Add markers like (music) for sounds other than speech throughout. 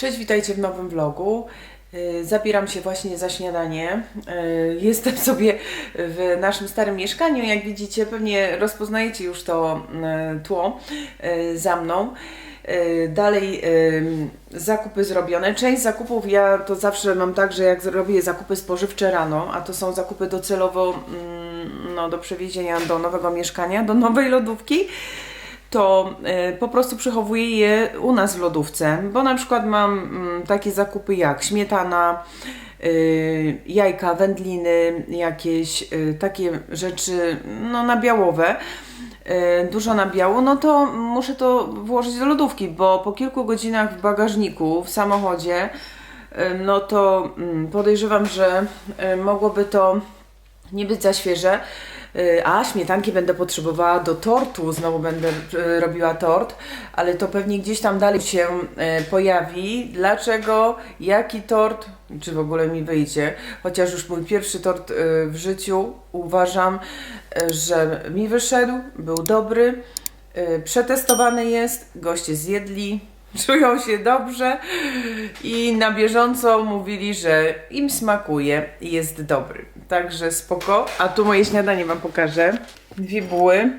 Cześć, witajcie w nowym vlogu. Yy, Zabieram się właśnie za śniadanie. Yy, Jestem (laughs) sobie w naszym starym mieszkaniu. Jak widzicie, pewnie rozpoznajecie już to yy, tło za mną. Dalej zakupy zrobione. Część zakupów ja to zawsze mam tak, że jak zrobię zakupy spożywcze rano, a to są zakupy docelowo mm, no, do przewiezienia do nowego mieszkania, do nowej lodówki to y, po prostu przechowuję je u nas w lodówce, bo na przykład mam mm, takie zakupy jak śmietana, y, jajka, wędliny, jakieś y, takie rzeczy no, nabiałowe, dużo nabiału, no to muszę to włożyć do lodówki, bo po kilku godzinach w bagażniku, w samochodzie, no to mm, podejrzewam, że mogłoby to nie być za świeże. A śmietanki będę potrzebowała do tortu, znowu będę y, robiła tort, ale to pewnie gdzieś tam dalej się y, pojawi. Dlaczego, jaki tort, czy w ogóle mi wyjdzie? Chociaż już mój pierwszy tort y, w życiu uważam, że mi wyszedł, był dobry, przetestowany jest, goście zjedli, czują się dobrze i na bieżąco mówili, że im smakuje i jest dobry. Także spoko. A tu moje śniadanie Wam pokażę. Dwie buły.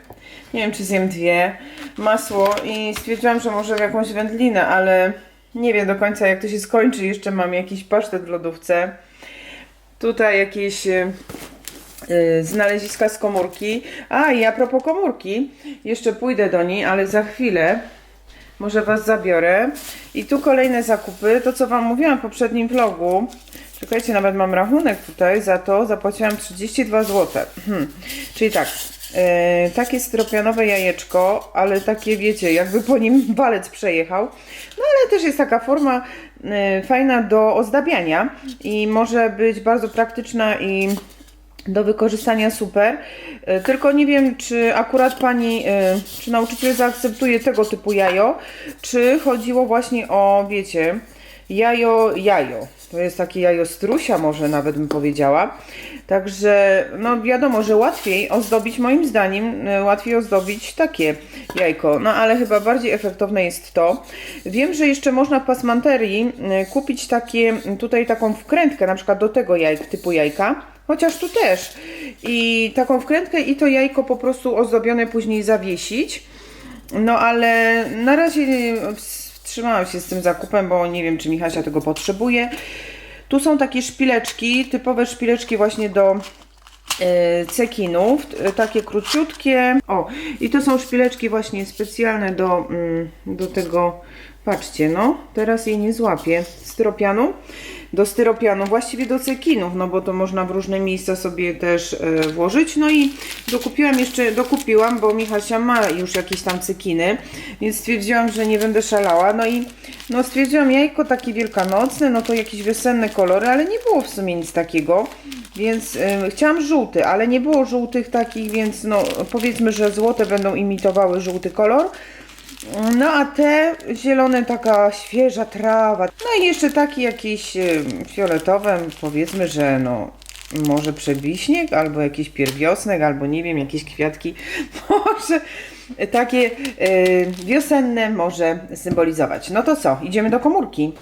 Nie wiem, czy zjem dwie. Masło i stwierdziłam, że może jakąś wędlinę, ale nie wiem do końca jak to się skończy. Jeszcze mam jakiś pasztet w lodówce. Tutaj jakieś e, e, znaleziska z komórki. A i a propos komórki, jeszcze pójdę do niej, ale za chwilę może Was zabiorę. I tu kolejne zakupy, to co Wam mówiłam w poprzednim vlogu. Czekajcie, nawet mam rachunek tutaj za to. Zapłaciłam 32 zł. Hmm. Czyli tak, e, takie styropianowe jajeczko, ale takie wiecie, jakby po nim (laughs) walec przejechał. No ale też jest taka forma e, fajna do ozdabiania i może być bardzo praktyczna i do wykorzystania super. E, Tylko nie wiem, czy akurat pani, e, czy nauczyciel zaakceptuje tego typu jajo, czy chodziło właśnie o, wiecie, jajo, jajo. To jest takie jajo strusia, może nawet bym powiedziała. Także, no wiadomo, że łatwiej ozdobić, moim zdaniem, e, łatwiej ozdobić takie jajko. No ale chyba bardziej efektowne jest to. Wiem, że jeszcze można w pasmanterii kupić takie, tutaj taką wkrętkę, na przykład do tego jajk, typu jajka. Chociaż tu też. I taką wkrętkę i to jajko po prostu ozdobione później zawiesić. No ale na razie wstrzymałam się z tym zakupem, bo nie wiem, czy Michasia tego potrzebuje. Tu są takie szpileczki, typowe szpileczki właśnie do e, cekinów, takie króciutkie. O, i to są szpileczki właśnie specjalne do, mm, do tego, patrzcie, no, teraz jej nie złapię, styropianu. Do styropianu, właściwie do cekinów, no bo to można w różne miejsca sobie też e, włożyć. No i dokupiłam jeszcze, dokupiłam, bo Michasia ma już jakieś tam cekiny, więc stwierdziłam, że nie będę szalała. No i no stwierdziłam, jajko takie wielkanocne, no to jakieś wiosenne kolory, ale nie było w sumie nic takiego. Więc y, chciałam żółty, ale nie było żółtych takich, więc no powiedzmy, że złote będą imitowały żółty kolor. No a te zielone, taka świeża trawa. No i jeszcze taki jakiś y, fioletowy, powiedzmy, że no może przebiśnieg, albo jakiś pierwiosnek, albo nie wiem, jakieś kwiatki. (laughs) Może takie y, wiosenne może symbolizować. No to co, idziemy do komórki.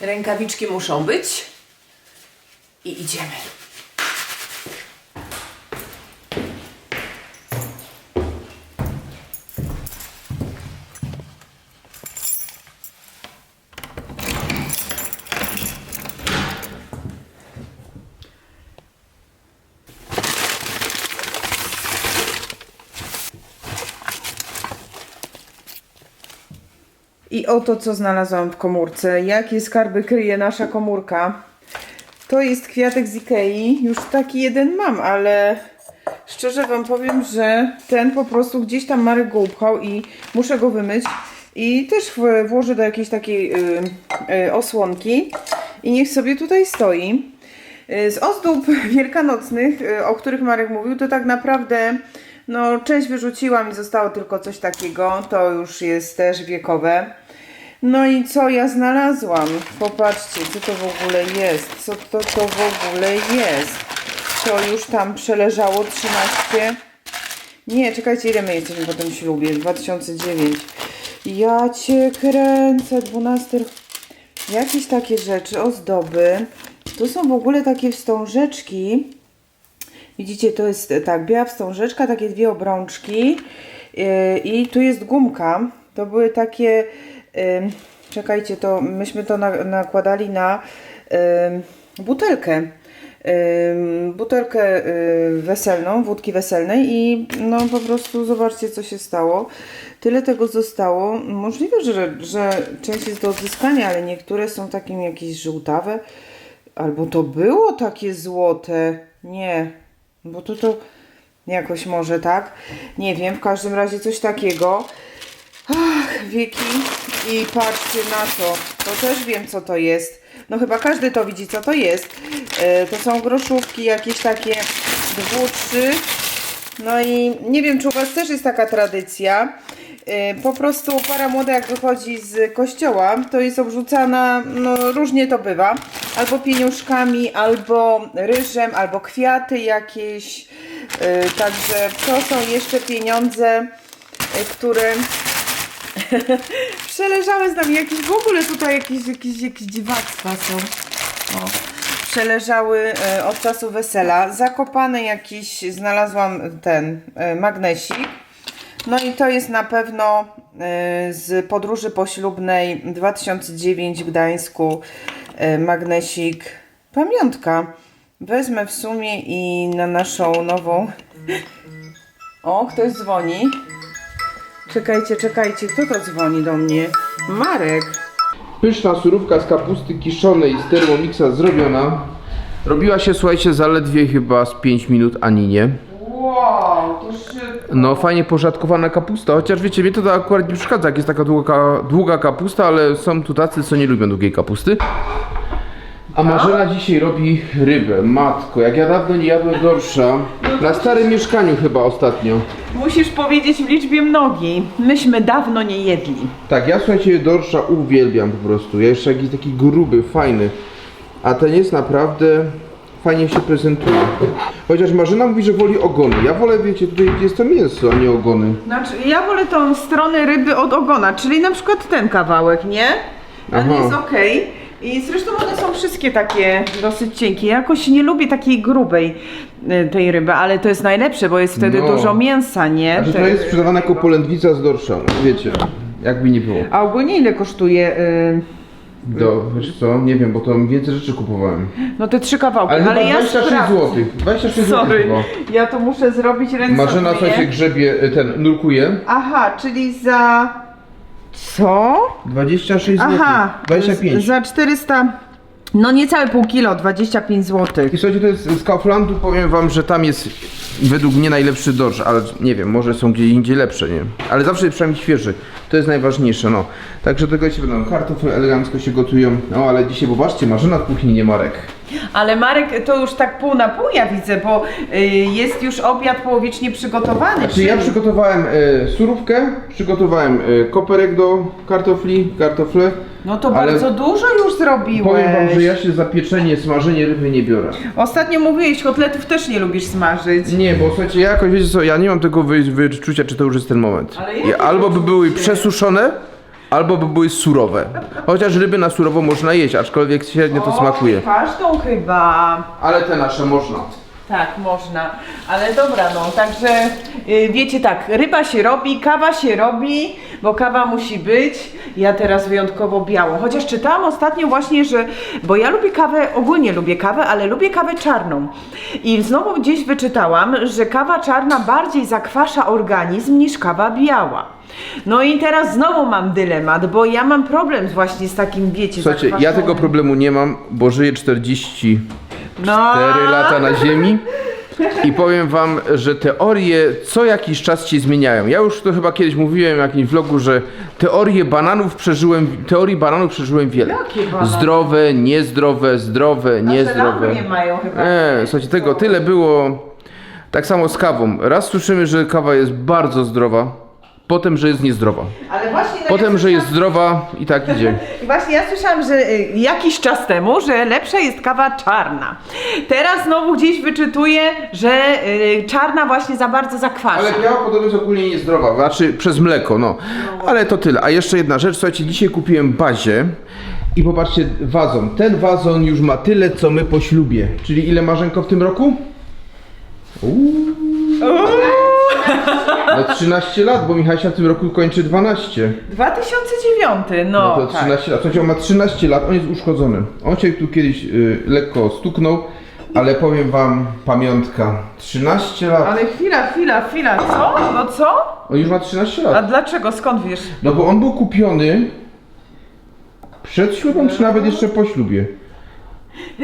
Rękawiczki muszą być i idziemy. I oto co znalazłam w komórce. Jakie skarby kryje nasza komórka. To jest kwiatek z Ikei. Już taki jeden mam, ale szczerze Wam powiem, że ten po prostu gdzieś tam Marek go upchał i muszę go wymyć. I też włożę do jakiejś takiej y, y, osłonki. I niech sobie tutaj stoi. Y, Z ozdób (laughs) wielkanocnych, y, o których Marek mówił, to tak naprawdę no, część wyrzuciłam i zostało tylko coś takiego. To już jest też wiekowe. No i co ja znalazłam? Popatrzcie, co to w ogóle jest? Co to, to w ogóle jest? To już tam przeleżało 13 Nie, czekajcie, ile my jesteśmy po tym ślubie? 2009. Ja cię kręcę, 12. Jakieś takie rzeczy, ozdoby. Tu są w ogóle takie wstążeczki. Widzicie, to jest e, tak, biała wstążeczka, takie dwie obrączki yy, i tu jest gumka. To były takie, czekajcie, to myśmy to na, nakładali na butelkę. Butelkę yy, weselną, wódki weselnej i no po prostu zobaczcie co się stało. Tyle tego zostało. Możliwe, że, że część jest do odzyskania, ale niektóre są takim jakieś żółtawe. Albo to było takie złote. Nie, bo to to jakoś może tak. Nie wiem, w każdym razie coś takiego. Ach, wieki. I patrzcie na to. To też wiem, co to jest. No chyba każdy to widzi, co to jest. E, to są groszówki jakieś takie dwu, trzy. No i nie wiem, czy u Was też jest taka tradycja. E, Po prostu para młoda jak wychodzi z kościoła, to jest obrzucana, no różnie to bywa, albo pieniążkami, albo ryżem, albo kwiaty jakieś. E, Także to są jeszcze pieniądze, e, które (laughs) przeleżały z nami jakieś w ogóle tutaj jakieś, jakieś, jakieś dziwactwa są. O, przeleżały e, od czasu wesela. Zakopany jakiś, znalazłam ten e, magnesik. No i to jest na pewno e, z podróży poślubnej 2009 w Gdańsku e, magnesik pamiątka. Wezmę w sumie i na naszą nową. O, ktoś dzwoni. Czekajcie, czekajcie, kto to dzwoni do mnie? Marek. Pyszna surówka z kapusty kiszonej z Thermomixa zrobiona. Robiła się, słuchajcie, zaledwie chyba z 5 minut, ani nie. Wow, to szybko. No, fajnie porzadkowana kapusta, chociaż wiecie, mnie to, to akurat nie przeszkadza, jak jest taka długa, długa kapusta, ale są tu tacy, co nie lubią długiej kapusty. A Marzena dzisiaj robi rybę. Matko, jak ja dawno nie jadłem dorsza. Na starym mieszkaniu chyba ostatnio. Musisz powiedzieć w liczbie mnogiej. Myśmy dawno nie jedli. Tak, ja słuchajcie, dorsza uwielbiam po prostu. Ja jeszcze jakiś taki gruby, fajny. A ten jest naprawdę fajnie się prezentuje. Chociaż Marzena mówi, że woli ogony. Ja wolę, wiecie, tutaj jest to mięso, a nie ogony. Znaczy, ja wolę tą stronę ryby od ogona, czyli na przykład ten kawałek, nie? Ten Aha. jest okej. I zresztą one są wszystkie takie dosyć cienkie. Ja jakoś nie lubię takiej grubej y, tej ryby, ale to jest najlepsze, bo jest wtedy No. dużo mięsa, nie? Znaczy to Te- jest sprzedawane jako polędwica z dorsza, wiecie. Jakby nie było. A ogólnie ile kosztuje? y, Do, wiesz co, nie wiem, bo to więcej rzeczy kupowałem. No te trzy kawałki, Ale, ale, chyba ja 26 sprawdzę. zł. 26 zł Sorry, chyba. ja to muszę zrobić ręce. Marzena, słuchajcie, grzebie, y, ten, nurkuje. Aha, czyli za... Co? 26 zł. Aha, 25. z- za 400... No niecałe pół kilo, 25 zł. I słuchajcie, to jest z Kauflandu, powiem wam, że tam jest według mnie najlepszy dorsz, ale nie wiem, może są gdzie indziej lepsze, nie? Ale zawsze jest przynajmniej świeży. To jest najważniejsze, no. Także tego się będą kartofle elegancko się gotują. No ale dzisiaj, popatrzcie, Marzena w kuchni nie Marek. Ale Marek to już tak pół na pół ja widzę, bo y, jest już obiad połowicznie przygotowany. Znaczy ja przygotowałem e, surówkę, przygotowałem e, koperek do kartofli, kartofle. No to ale bardzo dużo już zrobiłeś. Powiem wam, że ja się za pieczenie, smażenie ryby nie biorę. Ostatnio mówiłeś, kotletów też nie lubisz smażyć. Nie, bo słuchajcie, ja jakoś, wiecie co, ja nie mam tego wy, wyczucia, czy to już jest ten moment. Ale albo by były wyczucie? przesuszone, albo by były surowe. Chociaż ryby na surowo można jeść, aczkolwiek średnio to smakuje. Każdą chyba. Ale te nasze można. Tak, można. Ale dobra, no, także y, wiecie tak, ryba się robi, kawa się robi, bo kawa musi być. Ja teraz wyjątkowo białą. Chociaż czytałam ostatnio właśnie, że, bo ja lubię kawę, ogólnie lubię kawę, ale lubię kawę czarną. I znowu gdzieś wyczytałam, że kawa czarna bardziej zakwasza organizm niż kawa biała. No i teraz znowu mam dylemat, bo ja mam problem właśnie z takim, wiecie, Słuchajcie, ja zakwaszonym. tego problemu nie mam, bo żyję 44 no. lata na ziemi. I powiem wam, że teorie co jakiś czas się zmieniają. Ja już to chyba kiedyś mówiłem w jakimś vlogu, że teorie bananów przeżyłem, teorii bananów przeżyłem wiele. Jakie banany? Zdrowe, niezdrowe, zdrowe, niezdrowe. nie mają chyba. E, słuchajcie, tego tyle było. Tak samo z kawą. Raz słyszymy, że kawa jest bardzo zdrowa. Potem, że jest niezdrowa. Ale właśnie tak Potem, ja że jest zdrowa i tak idzie. (laughs) Właśnie ja słyszałam, że y, jakiś czas temu, że lepsza jest kawa czarna. Teraz znowu gdzieś wyczytuję, że y, czarna właśnie za bardzo zakwasza. Ale biała podobno jest ogólnie niezdrowa, znaczy przez mleko, no. Ale to tyle. A jeszcze jedna rzecz, słuchajcie, dzisiaj kupiłem bazie i popatrzcie, wazon. Ten wazon już ma tyle, co my po ślubie. Czyli ile Marzenko w tym roku? No 13 lat, bo Michasia w tym roku kończy 12. 2009, no, No to tak. 13 lat. Słuchajcie, on ma 13 lat, on jest uszkodzony. On się tu kiedyś y, lekko stuknął, ale powiem wam, pamiątka. 13 lat. Ale chwila, chwila, chwila, co? No co? On już ma 13 A lat. dlaczego? Skąd wiesz? No bo on był kupiony przed ślubem, czy nawet jeszcze po ślubie?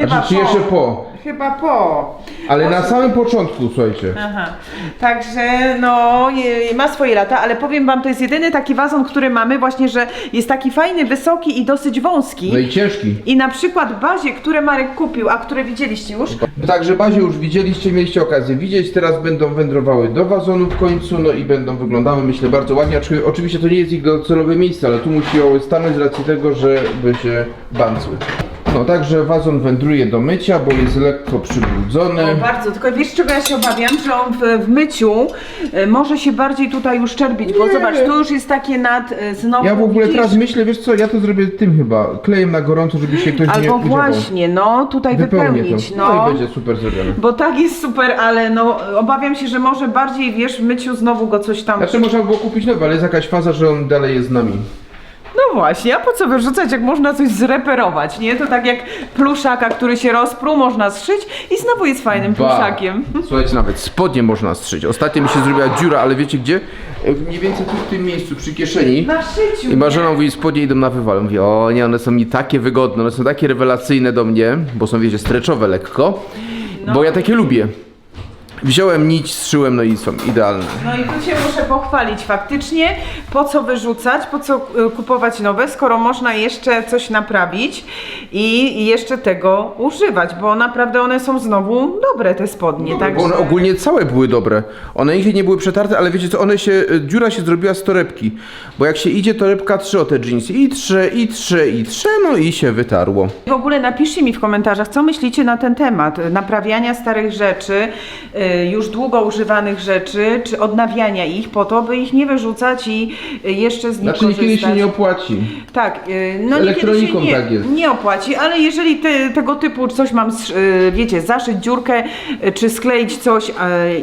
Znaczy, czy jeszcze po? Chyba po. Ale na samym początku, słuchajcie. Aha. Także no je- ma swoje lata, ale powiem wam, to jest jedyny taki wazon, który mamy właśnie, że jest taki fajny, wysoki i dosyć wąski. No i ciężki. I na przykład bazie, które Marek kupił, a które widzieliście już, Także bazie już widzieliście, mieliście okazję widzieć, teraz będą wędrowały do wazonu w końcu, no i będą wyglądały myślę bardzo ładnie, Aczkolwiek oczywiście to nie jest ich docelowe miejsce, ale tu musiały stanąć z racji tego, żeby się bancły. No także wazon wędruje do mycia, bo jest lekko przybrudzony. No bardzo, tylko wiesz czego ja się obawiam, że on w, w myciu e, może się bardziej tutaj uszczerbić, bo Nie. zobacz, tu już jest takie nad e, znowu. Ja w ogóle widzisz? teraz myślę, wiesz co, ja to zrobię tym chyba, klejem na gorąco, żeby się ktoś nie Albo udziałał. właśnie, no tutaj Wypełnię wypełnić, to. no. no i będzie super zrobione. Bo tak jest super, ale no obawiam się, że może bardziej wiesz, w myciu znowu go coś tam. Znaczy można było kupić nowe, ale jest jakaś faza, że on dalej jest z nami. No właśnie, a po co wyrzucać, jak można coś zreperować, nie? To tak jak pluszaka, który się rozpruł, można zszyć i znowu jest fajnym pluszakiem. Słuchajcie, nawet spodnie można strzyć. Ostatnio mi się zrobiła dziura, ale wiecie gdzie? E, Mniej więcej tu w tym miejscu, przy kieszeni. Na szyciu. I Marzena mówi, spodnie idą na wywal. Mówi, o nie, one są mi takie wygodne, one są takie rewelacyjne do mnie, bo są, wiecie, streczowe lekko, bo ja takie lubię. Wziąłem nić, strzyłem, no i są idealne. No i tu się muszę pochwalić faktycznie, po co wyrzucać, po co y, kupować nowe, skoro można jeszcze coś naprawić i jeszcze tego używać, bo naprawdę one są znowu dobre te spodnie, tak? Bo one ogólnie całe były dobre. One nigdy nie były przetarte, ale wiecie co, one się, e, dziura się zrobiła z torebki. Bo jak się idzie, torebka trze o te jeansy. I trze, i trze, i trze, no i się wytarło. W ogóle napiszcie mi w komentarzach, co myślicie na ten temat naprawiania starych rzeczy, y, już długo używanych rzeczy, czy odnawiania ich po to, by ich nie wyrzucać i y, jeszcze z nich Znaczy niekiedy się korzystać. nie opłaci. Tak, y, no Z niekiedy się elektroniką nie, tak jest. nie opłaci, ale jeżeli te, tego typu coś mam, y, wiecie, zaszyć dziurkę, y, czy skleić coś y,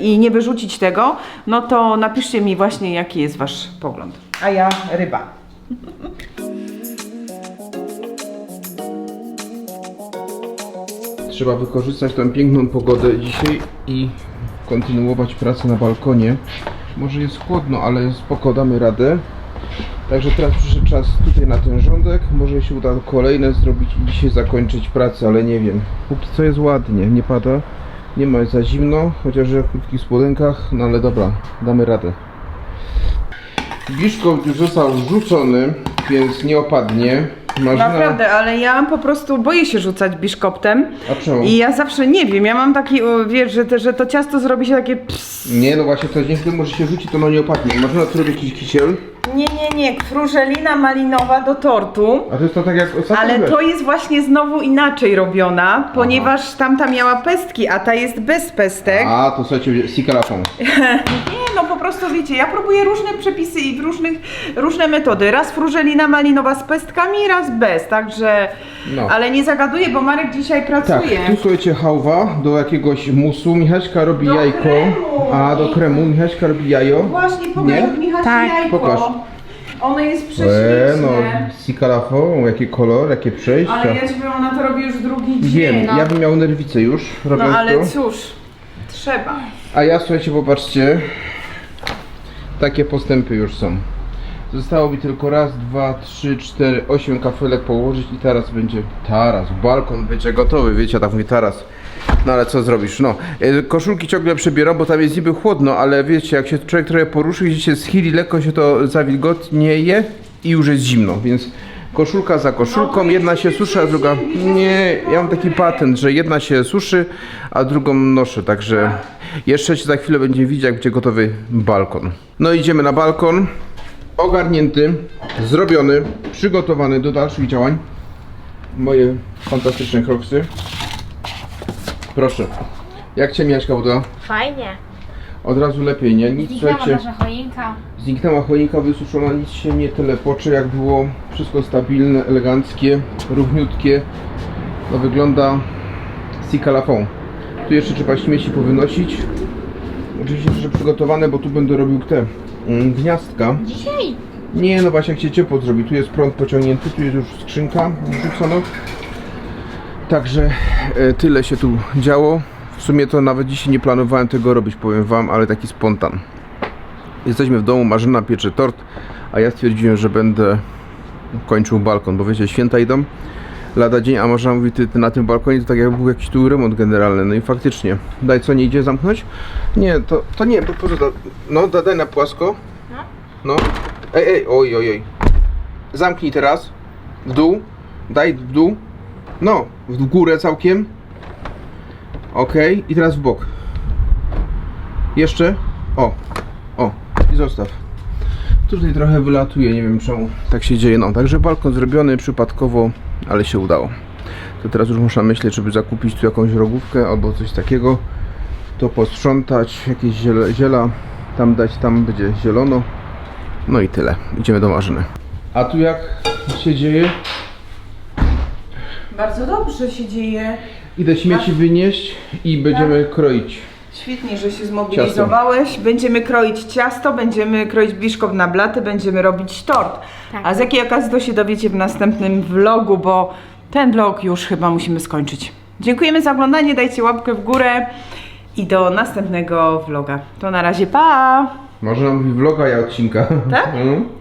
i nie wyrzucić tego, no to napiszcie mi właśnie, jaki jest wasz pogląd. A ja ryba. Trzeba wykorzystać tą piękną pogodę dzisiaj i kontynuować pracę na balkonie. Może jest chłodno, ale spoko, damy radę. Także teraz przyszedł czas tutaj na ten rządek. Może się uda kolejne zrobić i dzisiaj zakończyć pracę, ale nie wiem. Póki co jest ładnie, nie pada. Nie ma za zimno, chociaż w krótkich spodenkach, no ale dobra, damy radę. Biszkopt już został rzucony, więc nie opadnie. Naprawdę, ale ja po prostu boję się rzucać biszkoptem. A czemu? I ja zawsze nie wiem, ja mam taki, o, wiesz, że, te, że to ciasto zrobi się takie ps. Nie, no właśnie, to dzięki temu, może się rzuci, to ono nie opadnie. Marzena tu robi jakiś kisiel, Nie, nie, nie, frużelina malinowa do tortu. a to jest to tak jak ostatnio. Ale to jest właśnie znowu inaczej robiona, ponieważ tamta miała pestki, a ta jest bez pestek. A, to słuchajcie, sikalafon. (laughs) Nie, no po prostu wiecie, ja próbuję różne przepisy i w różnych, różne metody. Raz frużelina malinowa z pestkami, raz bez, także... No. Ale nie zagaduję, bo Marek dzisiaj Tak, pracuje. tu słuchajcie, hałwa do jakiegoś musu, Michaśka robi Do jajko. kremu. A, do kremu, Michaśka robi jajo. Właśnie, pokaż Nie? jak Michał Tak. jajko. Pokaż. Ono jest E, prześliczne. no, sikalafon, jaki kolor, jakie przejścia. Ale ja ci powiem, ona to robi już drugi dzień. Wiem, no. ja bym miał nerwicę już, No robiąc ale to. cóż, trzeba. A ja, słuchajcie, popatrzcie. Takie postępy już są. Zostało mi tylko raz, dwa, trzy, cztery, osiem kafelek położyć i teraz będzie taras, balkon będzie gotowy, wiecie, ja tak mówię taras. No ale co zrobisz, no. E, Koszulki ciągle przebieram, bo tam jest niby chłodno, ale wiecie, jak się człowiek trochę poruszy, gdzieś się schyli, lekko się to zawilgotnieje i już jest zimno, więc koszulka za koszulką, jedna się suszy, a druga... Nie, ja mam taki patent, że jedna się suszy, a drugą noszę, także jeszcze się za chwilę będzie widzieć, jak będzie gotowy balkon. No idziemy na balkon. ogarnięty, zrobiony, przygotowany do dalszych działań. Moje fantastyczne kroksy. Proszę. Jak Cię Miaśka uda? Fajnie. Od razu lepiej, nie? Nic, Zniknęła słuchajcie, nasza choinka. zniknęła choinka wysuszona, nic się nie telepocze, jak było wszystko stabilne, eleganckie, równiutkie. No wygląda Sikalafon. Tu jeszcze trzeba śmieci powynosić. Oczywiście że przygotowane, bo tu będę robił te mm, gniazdka. Dzisiaj? Nie, no właśnie jak się ciepło zrobi. Tu jest prąd pociągnięty, tu jest już skrzynka wrzucona. Także e, tyle się tu działo. W sumie to nawet dzisiaj nie planowałem tego robić, powiem wam, ale taki spontan. Jesteśmy w domu, Marzena piecze tort, a ja stwierdziłem, że będę kończył balkon, bo wiecie, święta idą. Lada dzień, a Marzena mówi, ty, ty na tym balkonie to tak jakby był jakiś tu remont generalny. No i faktycznie. Daj, co, nie idzie zamknąć? Nie, to, to nie, bo poza... No, da- daj na płasko. No. Ej, ej, oj, oj, oj. Zamknij teraz. W dół. Daj w dół. No, w górę całkiem. Ok, i teraz w bok. Jeszcze. O, o, i zostaw. Tutaj trochę wylatuje, nie wiem czemu tak się dzieje. No, także balkon zrobiony przypadkowo, ale się udało. To teraz już muszę myśleć, żeby zakupić tu jakąś rogówkę albo coś takiego. To posprzątać, jakieś ziele, ziela tam dać, tam będzie zielono. No i tyle. Idziemy do Marzyny. A tu jak się dzieje? Bardzo dobrze się dzieje. Idę śmieci wynieść i będziemy kroić. Świetnie, że się zmobilizowałeś. Będziemy kroić ciasto, będziemy kroić biszkow na blaty, będziemy robić tort. Tak. A z jakiej okazji to się dowiecie w następnym vlogu, bo ten vlog już chyba musimy skończyć. Dziękujemy za oglądanie, dajcie łapkę w górę i do następnego vloga. To na razie, pa! Może nam vloga, ja odcinka. Tak? (laughs) Mhm.